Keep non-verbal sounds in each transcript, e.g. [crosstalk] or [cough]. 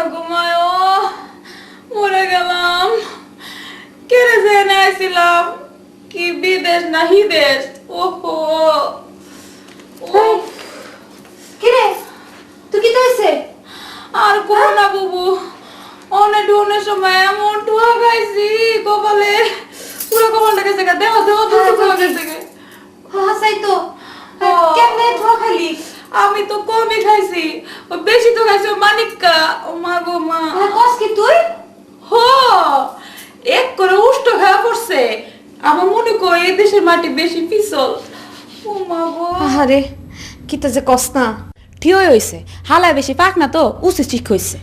মায় গো মায় ও মরে গেলাম কেড়ে জেনে আসছিলাম কি বিদেশ না হিদেশ ওহো কিরে তুই কি হয়েছে আর করো না বুবু অনেক ডুনের সময় এমন টুয়া খাইছি কপালে পুরো কপালটা গেছে গা দেহ দেহ দেহ দেহ গেছে গে। হাসাই তো হ্যাঁ। কেমনে ধোয়া খালি আমি তো কমই খাইছি। ও বেশি তো খাইছি ও মানিক্কা। ও মা গো মা। কস কি তুই? হো এক করে উষ্ট খাওয়া পড়ছে। আমার মনে কর এই দেশের মাটি বেশি পিছল। ও মা গো। আরে কিতা যে কস না। ঠিকই হইছে। হালায় বেশি পাক না তো উসে ঠিক হইছে।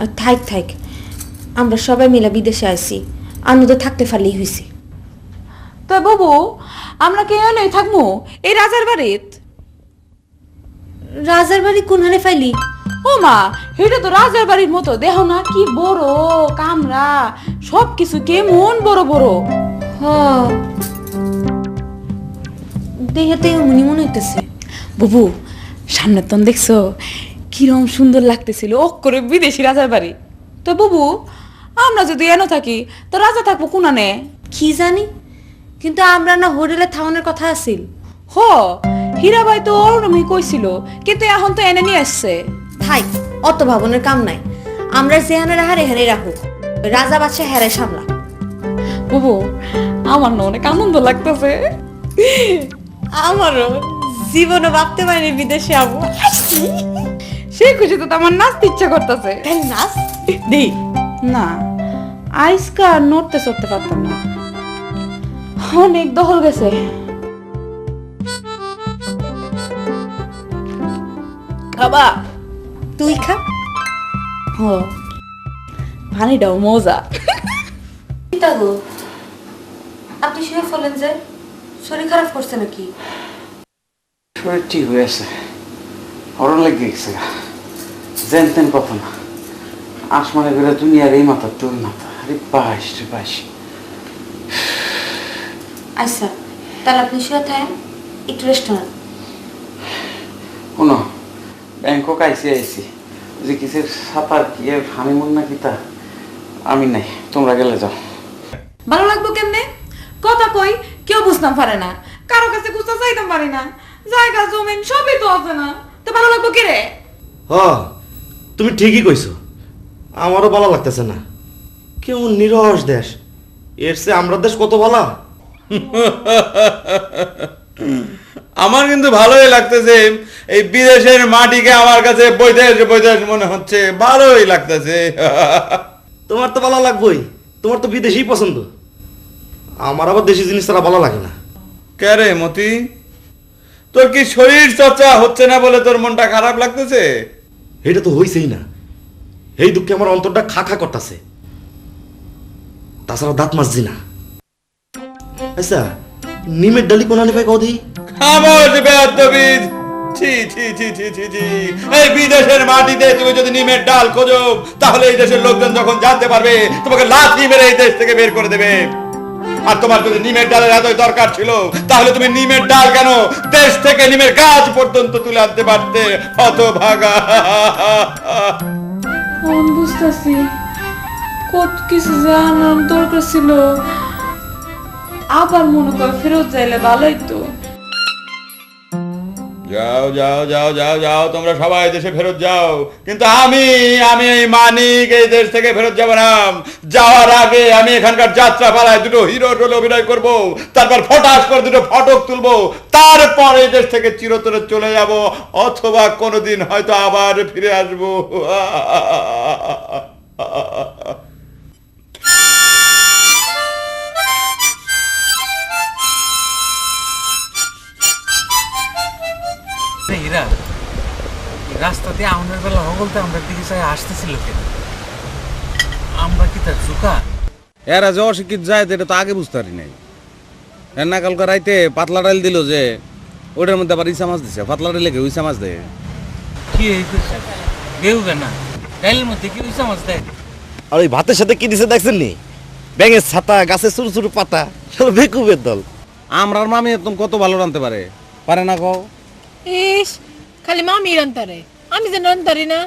আর থাইক থাইক। আমরা সবাই মিলে বিদেশে আইছি। আনন্দ থাকতে পারলেই হইছি। তো বাবু আমরা কে থাকব এই রাজার বাড়িত? রাজার বাড়ি কোনহানে ফাইলি? ও মা এটা তো রাজার বাড়ির মতো। দেহ না কি বড় কামরা। সব কিছু কেমন বড় বড়। হ। দেহাতে মনে মনে হইতেছে। বুবু সামনে তো দেখছ কিরম সুন্দর লাগতেছিল ও করে বিদেশি রাজার বাড়ি। তো বুবু আমরা যদি এনো থাকি তো রাজা থাকব কোনানে? কি জানি? কিন্তু আমরা না হোটেলে থাউনের কথা আছিল। হ হীরাবাই তো ওরমই কইছিল কিন্তু এখন তো এনে নিয়ে আসছে থাই অত ভাবনের কাম নাই। আমরা রাখুক রাজা বাচ্চা হেরে সামলা। বুবু আমার না অনেক আনন্দ লাগতেছে। আমারও জীবনে ভাবতে পারিনি বিদেশে যাব সেই খুশিতে তো আমার নাচতে ইচ্ছা করতেছে। তাই নাচ? দি না আইসকা নড়তে চড়তে পারতাম না। অনেক দহল গেছে। খাবা? তুই খা। ও পানিটাও মজা। পিতা গো? আপনি শুয়ে ফেলেন যে। শরীর খারাপ করছে নাকি? শরীর ঠিক হয়েছে হরণ লেগে গেছে যেন তেন কথা না। আসমানে করে দুনিয়ার এই মাথা তোর মাথা। আরে পাইস রে পাইস আচ্ছা তাহলে আপনি শুয়ে থাকেন একটু রেস্ট নেন। শোনো ব্যাংকক আইসি আইসি। যে কিসের সাঁতার কি এর হানিমুন না কি তা আমি নাই। তোমরা গেলে যাও। ভালো লাগবো কেমনে? কথা কই কেউ বুঝতাম পারে না। কারও কাছে গুছা চাইতাম পারি না। জায়গা জমিন সবই তো আছে না। তো ভালো লাগবো কে রে হ তুমি ঠিকই কইছো। আমারও ভালো লাগতেছে না। কেমন নিরস দেশ। এর চেয়ে আমরা দেশ কত ভালো? [laughs] আমার কিন্তু ভালোই লাগতেছে এই বিদেশের মাটিকে আমার কাছে বৈদেশ বৈদেশ মনে হচ্ছে ভালোই লাগতেছে। তোমার তো ভালো লাগবেই তোমার তো বিদেশি পছন্দ। আমার আবার দেশি জিনিস তারা ভালো লাগে না। কে রে মতি? তোর কি শরীর চর্চা হচ্ছে না বলে তোর মনটা খারাপ লাগতেছে? এটা তো হইছেই না। এই দুঃখে আমার অন্তরটা খা খা করতেছে। তাছাড়া দাঁত মাজছি না। আচ্ছা নিমের ডালি কোনানে পাই কদি খামোশ বেয়াদবিদ ছি ছি ছি ছি ছি ছি। এই বিদেশের মাটিতে তুমি যদি নিমের ডাল খোঁজো তাহলে এই দেশের লোকজন যখন জানতে পারবে তোমাকে লাথি মেরে এই দেশ থেকে বের করে দেবে। আর তোমার যদি নিমের ডালের এতই দরকার ছিল তাহলে তুমি নিমের ডাল কেন দেশ থেকে নিমের গাছ পর্যন্ত তুলে আনতে পারতে? অত ভাগা বুঝতেছি কত কিছু জানার দরকার ছিল। আবার মনে কর ফেরত যাইলে ভালোই তো। যাও যাও যাও যাও যাও, তোমরা সবাই দেশে ফেরত যাও। কিন্তু আমি আমি এই মানিক, এই দেশ থেকে ফেরত যাব না। যাওয়ার আগে আমি এখানকার যাত্রা পালায় দুটো হিরো রোলে অভিনয় করব, তারপর ফটাস করে দুটো ফটক তুলবো, তারপর এই দেশ থেকে চিরতরে চলে যাব, অথবা কোনোদিন হয়তো আবার ফিরে আসব। [laughs] রাস্তা দিয়ে আমাদের বেলা হগলতে আমরা দিকে চাই আসতেছিল কেন? আমরা কি তার জুকা? এরা যে অশিক্ষিত যায় তো এটা তো আগে বুঝতে পারি নাই। এর না কালকে রাইতে পাতলা ডাল দিল যে ওটার মধ্যে আবার ইসা মাছ দিছে। পাতলা ডালে কেউ ইসা মাছ দেয়? কি করছে গেউ না। ডাইলের মধ্যে কি উইসা মাছ দেয়? আর ওই ভাতের সাথে কি দিছে দেখছেন নি? ব্যাঙের ছাতা গাছের ছোট ছোট পাতা সব বেকুবের দল। আমরার মামি একদম কত ভালো রানতে পারে? পারে না কও? ইস খালি মামি রান্তারে আমি যে নন্তরি না।